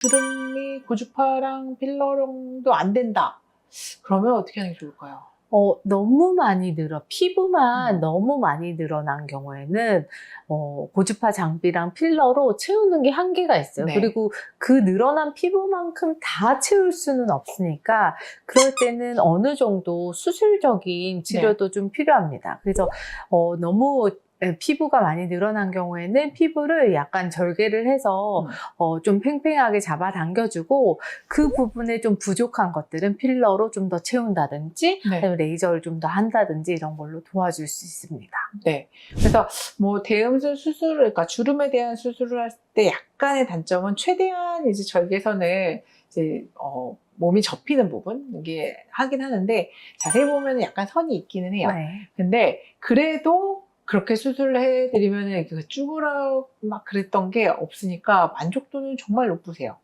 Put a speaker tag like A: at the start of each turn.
A: 주름이 고주파랑 필러랑도 안 된다. 그러면 어떻게 하는 게 좋을까요?
B: 어, 너무 많이 늘어, 피부만
A: 음.
B: 너무 많이 늘어난 경우에는, 어, 고주파 장비랑 필러로 채우는 게 한계가 있어요.
A: 네.
B: 그리고 그 늘어난 피부만큼 다 채울 수는 없으니까, 그럴 때는 어느 정도 수술적인 치료도 좀 필요합니다. 그래서, 어, 너무 에, 피부가 많이 늘어난 경우에는 피부를 약간 절개를 해서
A: 음.
B: 어, 좀 팽팽하게 잡아당겨주고 그 부분에 좀 부족한 것들은 필러로 좀 더 채운다든지
A: 네.
B: 아니면 레이저를 좀 더 한다든지 이런 걸로 도와줄 수 있습니다.
A: 네. 그래서 뭐 대음술 수술을, 그러니까 주름에 대한 수술을 할 때 약간의 단점은 최대한 이제 절개선을 이제 어, 몸이 접히는 부분 이게 하긴 하는데 자세히 보면 약간 선이 있기는 해요.
B: 네.
A: 근데 그래도 그렇게 수술을 해드리면 그 쭈그러 막 그랬던 게 없으니까 만족도는 정말 높으세요.